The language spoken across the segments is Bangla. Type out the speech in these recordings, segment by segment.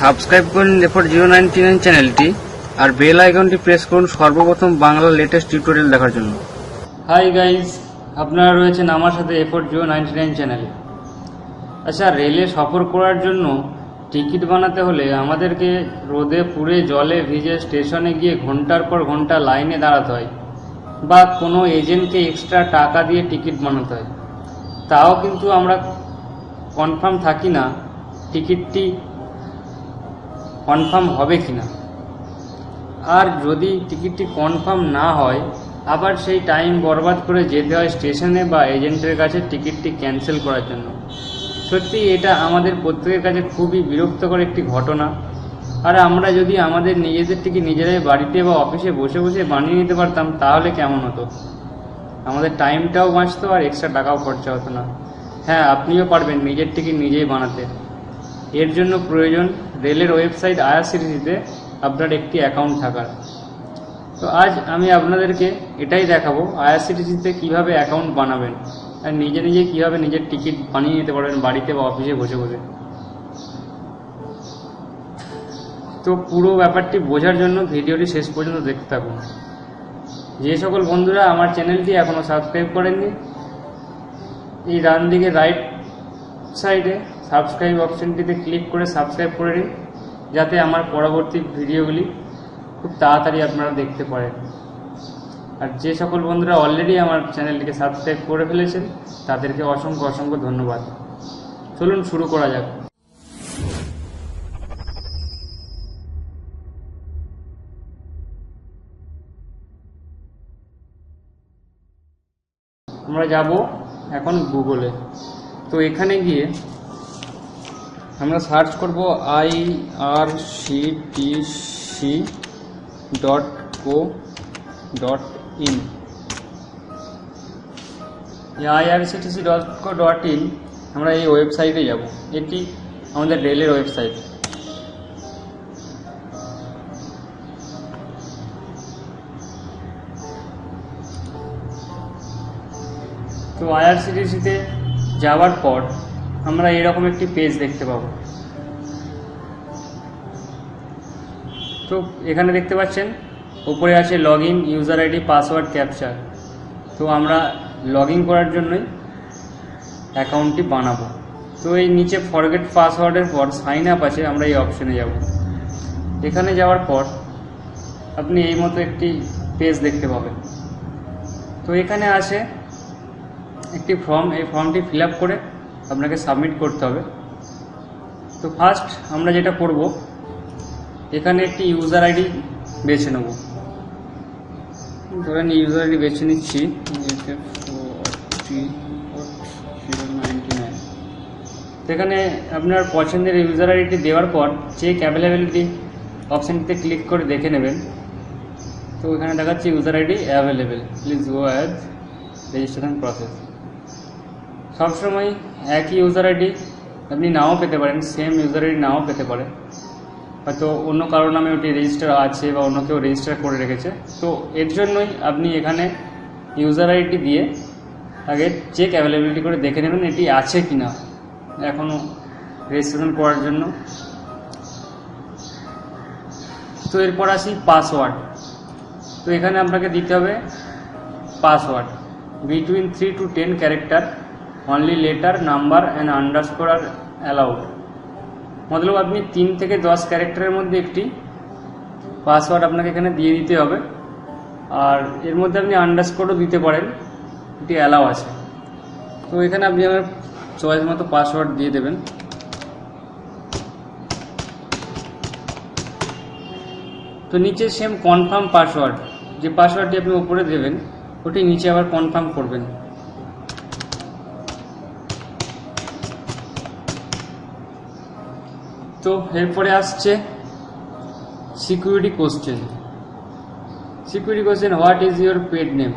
সাবস্ক্রাইব করুন এরপর জিরো নাইনটি নাইন চ্যানেলটি আর বেল আইকনটি প্রেস করুন সর্বপ্রথম বাংলার লেটেস্ট টিউটোরিয়াল দেখার জন্য। হাই গাইজ আপনারা রয়েছেন আমার সাথে এফোর্ট জিরো নাইনটি নাইন চ্যানেলে। আচ্ছা রেলে সফর করার জন্য টিকিট বানাতে হলে আমাদেরকে রোদে পুড়ে জলে ভিজে স্টেশনে গিয়ে ঘণ্টার পর ঘণ্টা লাইনে দাঁড়াতে হয় বা কোনো এজেন্টকে এক্সট্রা টাকা দিয়ে টিকিট বানাতে হয়। তাও কিন্তু আমরা কনফার্ম থাকি না টিকিটটি কনফার্ম হবে কি না আর যদি টিকিটটি কনফার্ম না হয়, আবার সেই টাইম বরবাদ করে যেতে হয় স্টেশনে বা এজেন্টের কাছে টিকিটটি ক্যান্সেল করার জন্য। সত্যি এটা আমাদের প্রত্যেকের কাছে খুবই বিরক্তকর একটি ঘটনা। আর আমরা যদি আমাদের নিজেদের টিকিট নিজেরাই বাড়িতে বা অফিসে বসে বসে বানিয়ে নিতে পারতাম, তাহলে কেমন হতো? আমাদের টাইমটাও বাঁচতো আর এক্সট্রা টাকাও খরচা হতো না। হ্যাঁ আপনিও পারবেন নিজের টিকিট নিজেই বানাতে। এর জন্য প্রয়োজন রেলের ওয়েবসাইট আইআরসিটিসিতে আপনার একটি অ্যাকাউন্ট থাকার। তো আজ আমি আপনাদেরকে এটাই দেখাবো আইআরসিটিসিতে কীভাবে অ্যাকাউন্ট বানাবেন আর নিজে নিজে কীভাবে নিজের টিকিট বানিয়ে নিতে পারবেন বাড়িতে বা অফিসে বসে বসে। তো পুরো ব্যাপারটি বোঝার জন্য ভিডিওটি শেষ পর্যন্ত দেখতে থাকুন। যে সকল বন্ধুরা আমার চ্যানেলটি এখনও সাবস্ক্রাইব করেননি, এই ডান দিকে রাইট সাইডে সাবস্ক্রাইব অপশনটিতে ক্লিক করে সাবস্ক্রাইব করে নিন, যাতে আমার পরবর্তী ভিডিওগুলি খুব তাড়াতাড়ি আপনারা দেখতে পারেন। আর যে সকল বন্ধুরা অলরেডি আমার চ্যানেলটিকে সাবস্ক্রাইব করে ফেলেছেন, তাদেরকে অসংখ্য অসংখ্য ধন্যবাদ। চলুন শুরু করা যাক। আমরা যাব এখন গুগলে তো এখানে গিয়ে আমরা সার্চ করব I R C T C dot co dot in IRCTC dot co dot in আমরা এই ওয়েবসাইটে যাব। এটি আমাদের রেলের ওয়েবসাইট তো আইআরসিটিসিতে যাওয়ার পর আমরা এরকম একটি পেজ দেখতে পাবো। তো এখানে দেখতে পাচ্ছেন, উপরে আছে log in user ID password captcha তো আমরা লগ ইন করার জন্যই অ্যাকাউন্টটি বানাবো। তো এই নিচে ফরগেট পাসওয়ার্ডের পর সাইন আপ আছে, আমরা এই অপশনে যাব। এখানে যাওয়ার পর আপনি এই মতো একটি পেজ দেখতে পাবেন। তো এখানে আছে একটি ফর্ম এই ফর্মটি ফিল করে আপনাকে সাবমিট করতে হবে। তো ফার্স্ট আমরা যেটা করব এখানে একটি ইউজার আইডি বেছে নেব। ধরেন ইউজার আইডি বেছে নিচ্ছি। সেখানে আপনার পছন্দের ইউজার আইডিটি দেওয়ার পর চেক অ্যাভেলেবিলিটি অপশানটিতে ক্লিক করে দেখে নেবেন। তো এখানে দেখাচ্ছে user ID available please go as registration process সবসময় একই ইউজার আইডি আপনি নাও পেতে পারেন সেম ইউজার আইডি নাও পেতে পারে হয়তো অন্য কারোর নামে ওটি রেজিস্টার আছে বা অন্য কেউ রেজিস্টার করে রেখেছে। তো এর জন্যই আপনি এখানে ইউজার আইডি দিয়ে আগে চেক অ্যাভেলেবিলিটি করে দেখে নেবেন এটি আছে কি না এখনও রেজিস্ট্রেশন করার জন্য। তো এরপর আসি পাসওয়ার্ড তো এখানে আপনাকে দিতে হবে password between three to ten character only letter number and underscore are allowed মতলব আপনি তিন থেকে দশ ক্যারেক্টারের মধ্যে একটি পাসওয়ার্ড আপনাকে এখানে দিয়ে দিতে হবে। আর এর মধ্যে আপনি আন্ডারস্কোরও দিতে পারেন, এটি অ্যালাউ আছে। তো এখানে আপনি আমার চয়েস মতো পাসওয়ার্ড দিয়ে দেবেন। তো নিচে সেম কনফার্ম পাসওয়ার্ড যে পাসওয়ার্ডটি আপনি উপরে দেবেন, ওটি নিচে আবার কনফার্ম করবেন। তো এরপরে আসছে security question security question what is your pet name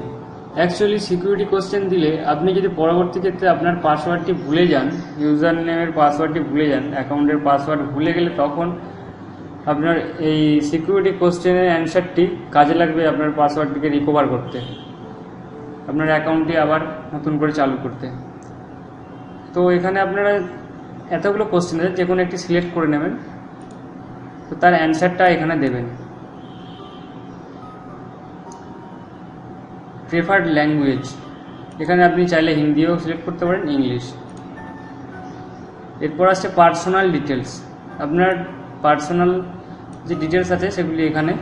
actually security question দিলে আপনি যদি পরবর্তী ক্ষেত্রে আপনার পাসওয়ার্ডটি ভুলে যান ইউজার নেমের পাসওয়ার্ডটি ভুলে যান অ্যাকাউন্টের পাসওয়ার্ড ভুলে গেলে তখন আপনার এই সিকিউরিটি কোশ্চেনের অ্যান্সারটি কাজে লাগবে আপনার পাসওয়ার্ডটিকে রিকভার করতে। আপনার অ্যাকাউন্টটি আবার নতুন করে চালু করতে। তো এখানে আপনারা এতগুলো কোশ্চেন আছে যে কোনো একটি সিলেক্ট করে নেবেন। তো তার অ্যান্সারটা এখানে দেবেন। প্রেফার্ড ল্যাঙ্গুয়েজ এখানে আপনি চাইলে হিন্দিও সিলেক্ট করতে পারেন ইংলিশ এরপর আসছে পার্সোনাল ডিটেলস আপনার পার্সোনাল যে ডিটেলস আছে, সেগুলি এখানে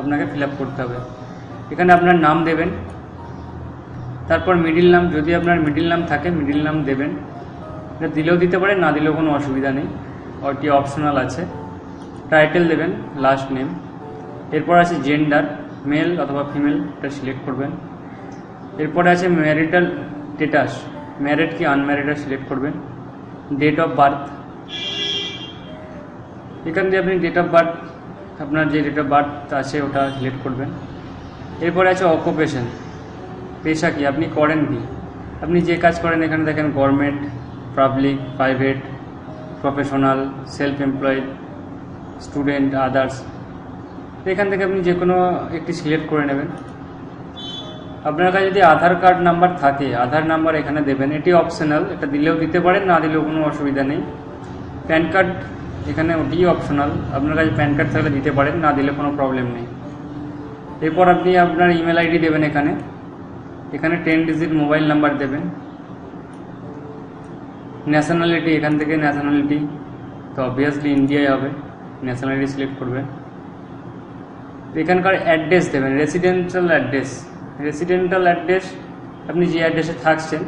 আপনাকে ফিল করতে হবে। এখানে আপনার নাম দেবেন। তারপর মিডিল নাম যদি আপনার মিডিল নাম থাকে মিডিল নাম দেবেন। এটা দিলেও দিতে পারেন, না দিলেও কোনো অসুবিধা নেই। ওটি অপশনাল আছে। টাইটেল দেবেন লাস্ট নেম এরপর আছে জেন্ডার মেল অথবা ফিমেল এটা সিলেক্ট করবেন। এরপরে আছে ম্যারিটাল স্টেটাস ম্যারিড কি আনম্যারিড সিলেক্ট করবেন। ডেট অফ বার্থ এখান দিয়ে আপনি ডেট অফ বার্থ আপনার যে ডেট অফ বার্থ আছে, ওটা সিলেক্ট করবেন। এরপরে আছে অকুপেশন পেশা কি? আপনি করেন কি? আপনি যে কাজ করেন এখানে দেখেন government public private professional self employed student others এখান থেকে আপনি যে কোনো একটি সিলেক্ট করে নেবেন। আপনার কাছে যদি আধার কার্ড নাম্বার থাকে, আধার নাম্বার এখানে দেবেন। এটি অপশনাল এটা দিলেও দিতে পারেন, না দিলেও কোনো অসুবিধা নেই। প্যান কার্ড এখানে ওটি অপশনাল আপনার কাছে প্যান কার্ড থাকলে দিতে পারেন, না দিলে কোনো প্রবলেম নেই। এরপর আপনি আপনার ইমেল আইডি দেবেন এখানে। এখানে টেন ডিজিট মোবাইল নাম্বার দেবেন। ন্যাশনালিটি এখান থেকে ন্যাশনালিটি তো অবভিয়াসলি ইন্ডিয়ায় হবে ন্যাশনালিটি সিলেক্ট করবেন তো এখানকার অ্যাড্রেস দেবেন রেসিডেন্সিয়াল অ্যাড্রেস রেসিডেন্টাল অ্যাড্রেস আপনি যে অ্যাড্রেসে থাকছেন,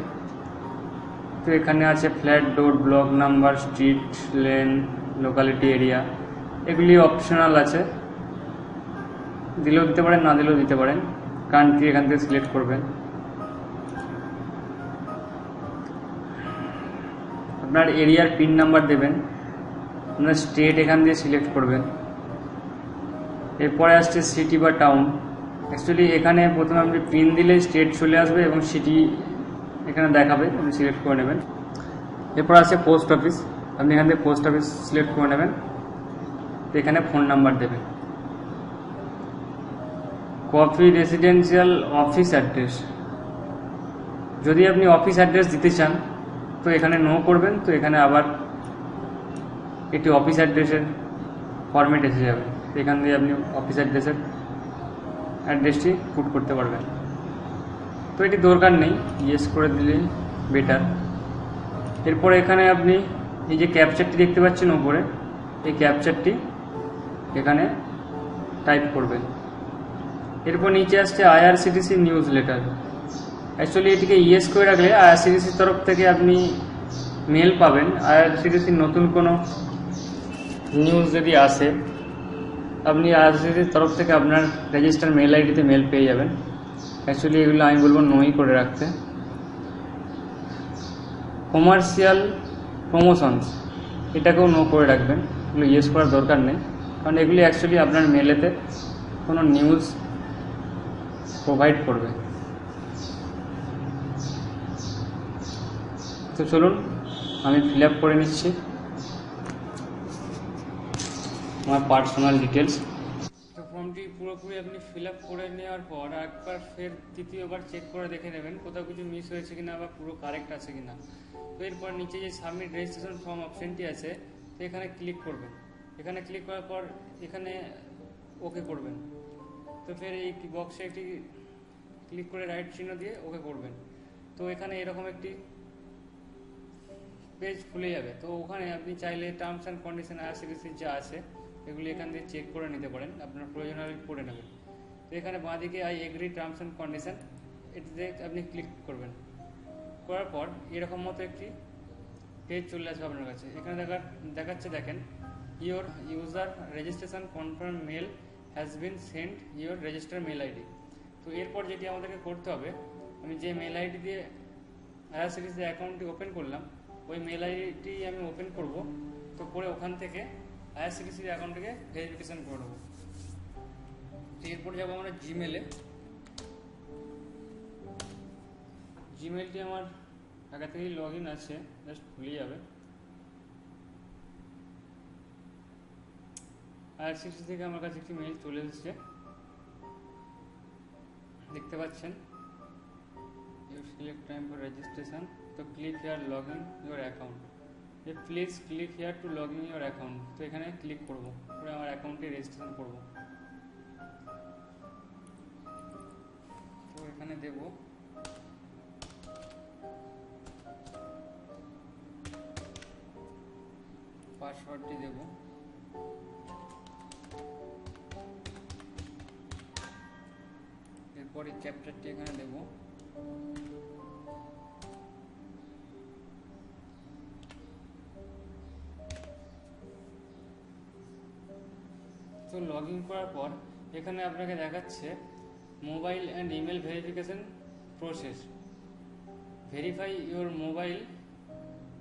তো এখানে আছে flat door block number street lane locality area এগুলি অপশনাল আছে। দিলেও দিতে পারেন, না দিলেও দিতে পারেন। কান্ট্রি এখান থেকে সিলেক্ট করবেন। আপনার এরিয়ার পিন নাম্বার দেবেন, আপনার স্টেট এখান দিয়ে সিলেক্ট করবেন। এরপরে আসছে সিটি বা টাউন। অ্যাকচুয়ালি এখানে প্রথমে আপনি পিন দিলে স্টেট চলে আসবে এবং সিটি এখানে দেখাবে, আপনি সিলেক্ট করে নেবেন। এরপর আছে পোস্ট অফিস। আপনি এখান থেকে পোস্ট অফিস সিলেক্ট করে নেবেন। এখানে ফোন নাম্বার দেবেন। Copy residential office address. যদি আপনি অফিস অ্যাড্রেস দিতে চান তো এখানে নো করবেন, তো এখানে আবার একটি অফিস অ্যাড্রেসের ফরম্যাট এসে যাবে। এখান দিয়ে আপনি অফিস অ্যাড্রেসের অ্যাড্রেসটি পুট করতে পারবেন। তো এটি দরকার নেই ইয়েস করে দিলেই বেটার এরপর এখানে আপনি এই যে ক্যাপচারটি দেখতে পাচ্ছেন ওপরে এই ক্যাপচারটি এখানে টাইপ করবেন। এরপর নিচে আসছে আইআরসিটিসি নিউজ লেটার অ্যাকচুয়ালি এটিকে ইয়েস করে রাখলে আইআরসিটিসির তরফ থেকে আপনি মেল পাবেন। আইআরসিটিসির নতুন কোনো নিউজ যদি আসে, আপনি আইআরসিটিসির তরফ থেকে আপনার রেজিস্টার মেল আইডিতে মেল পেয়ে যাবেন। অ্যাকচুয়ালি এগুলো আমি বলব নই করে রাখতে। কমার্শিয়াল প্রমোশনস এটাকেও নো করে রাখবেন। এগুলো ইয়েস করার দরকার নেই। কারণ এগুলি অ্যাকচুয়ালি আপনার মেলেতে কোনো নিউজ প্রোভাইড করবে। তো চলুন, আমি ফিল করে নিচ্ছি। আমার পার্সোনাল ডিটেলস তো ফর্মটি পুরোপুরি আপনি ফিল করে নেওয়ার পর একবার ফের তৃতীয়বার চেক করে দেখে নেবেন কোথাও কিছু মিস হয়েছে কিনা বা পুরো কারেক্ট আছে কিনা। তো এরপর নিচে যে সাবমিট রেজিস্ট্রেশন ফর্ম অপশনটি আছে, তো এখানে ক্লিক করবেন। এখানে ক্লিক করার পর এখানে ওকে করবেন। তো ফের এই বক্সে একটি ক্লিক করে রাইট চিহ্ন দিয়ে ওকে করবেন। তো এখানে এরকম একটি পেজ খুলে যাবে। তো ওখানে আপনি চাইলে টার্মস অ্যান্ড কন্ডিশন আইআরসিটিসির যা আছে, এগুলি এখান থেকে চেক করে নিতে পারেন। আপনার প্রয়োজন হলে পড়ে নেবেন। তো এখানে বাঁদিকে I agree terms and condition এটিতে আপনি ক্লিক করবেন। করার পর এরকম মতো একটি পেজ চলে আসবে আপনার কাছে। এখানে দেখা, দেখাচ্ছে দেখেন your user registration confirm mail has been send your register mail ID তো এরপর যেটি আমাদেরকে করতে হবে, আমি যে মেল আইডি দিয়ে আইআরসিটিসি অ্যাকাউন্টটি ওপেন করলাম ওই মেল আইডি আমি ওপেন করব, তো করে ওখান থেকে আইআরসিটিসির অ্যাকাউন্টটিকে ভেরিফিকেশন করে নেব। তো এরপর যাব আমরা জিমেলে জিমেলটি আমার আগে থেকেই লগ ইন আছে জাস্ট খুলে যাবে। আইআরসিটিসি থেকে আমার কাছে একটি মেল চলে এসেছে। দেখতে পাচ্ছেন। You select time for registration তো click here log in your account যে please click here to log in your account তো এখানে ক্লিক করব। করে আমার অ্যাকাউন্টে রেজিস্ট্রেশন করব। তো এখানে দেব পাসওয়ার্ডটি দেব এরপরে এই ক্যাপচারটি এখানে দেব তো লগ ইন করার পর এখানে আপনাকে দেখাচ্ছে mobile and email verification process verify your mobile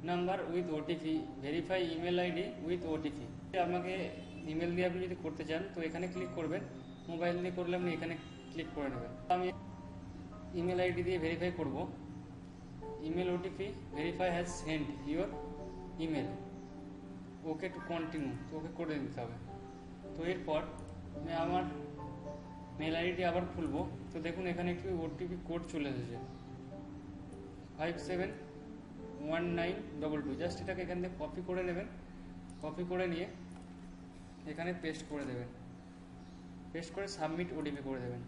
number with OTP verify email ID with OTP আপনাকে ইমেল দিয়ে আপনি যদি করতে চান, তো এখানে ক্লিক করবেন। মোবাইল দিয়ে করলে আপনি এখানে ক্লিক করে নেবেন। আমি ইমেল আইডি দিয়ে ভেরিফাই করব। Email OTP verify has send your email okay to continue তো ওকে করে দিতে হবে। তো এরপর আমি আমার মেল আইডি আবার খুলবো। তো দেখুন, এখানে একটি ওটিপি কোড চলে এসেছে। Five seven one nine double two just এটাকে এখান থেকে কপি করে নেবেন। কপি করে নিয়ে এখানে পেস্ট করে দেবেন। পেস্ট করে সাবমিট ওটিপি করে দেবেন।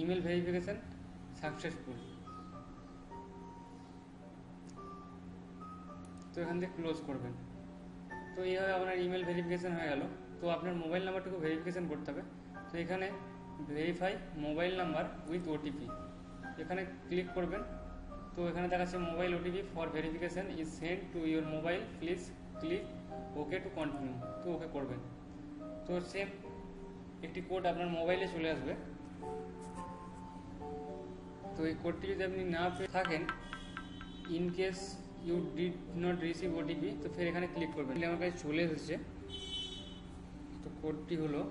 ইমেল ভেরিফিকেশান সাকসেসফুল তো এখান থেকে ক্লোজ করবেন। তো এইভাবে আপনার ইমেল ভেরিফিকেশান হয়ে গেল। তো আপনার মোবাইল নাম্বারটুকু ভেরিফিকেশান করতে হবে। তো এখানে verify mobile number with OTP এখানে ক্লিক করবেন। তো এখানে দেখাচ্ছে mobile OTP for verification is send to your mobile please click okay to continue তো ওকে করবেন। তো সেম একটি কোড আপনার মোবাইলে চলে আসবে। তো এই কোডটি যদি আপনি না পেয়ে থাকেন in case you did not receive OTP তো ফের এখানে ক্লিক করবেন। আমার কাছে চলে এসেছে। কোডটি হলো,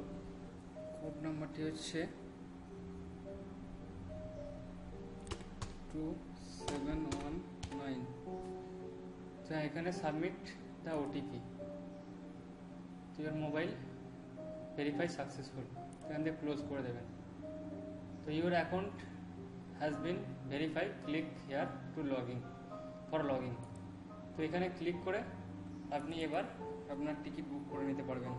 কোড নাম্বারটি হচ্ছে টু সেভেন ওয়ান নাইন তো এখানে সাবমিট দ্য ওটিপি তো মোবাইল ভেরিফাই সাকসেসফুল এখান থেকে ক্লোজ করে দেবেন। তো your account has been verify click here to log in for log in তো এখানে ক্লিক করে আপনি এবার আপনার টিকিট বুক করে নিতে পারবেন।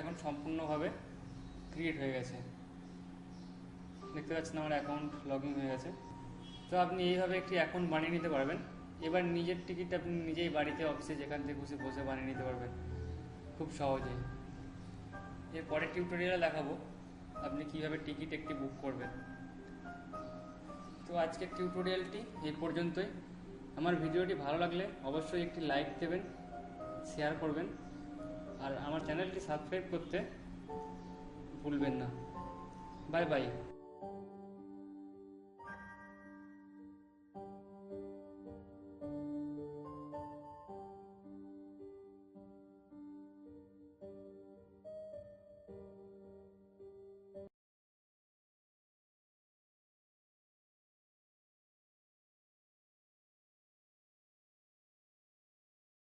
এখন সম্পূর্ণভাবে ক্রিয়েট হয়ে গেছে। দেখতে পাচ্ছেন আমার অ্যাকাউন্ট লগ হয়ে গেছে। তো আপনি এইভাবে একটি অ্যাকাউন্ট বানিয়ে নিতে পারবেন। এবার নিজের টিকিট আপনি নিজেই বাড়িতে অফিসে যেখান থেকে খুশি বসে বানিয়ে নিতে পারবেন। খুব সহজেই এর পরের টিউটোরিয়ালে দেখাবো আপনি কীভাবে টিকিট একটি বুক করবেন। তো আজকের টিউটোরিয়ালটি এই পর্যন্তই। আমার ভিডিওটি ভালো লাগলে অবশ্যই একটি লাইক দেবেন শেয়ার করবেন। আর আমার চ্যানেলটি সাবস্ক্রাইব করতে ভুলবেন না। Bye bye.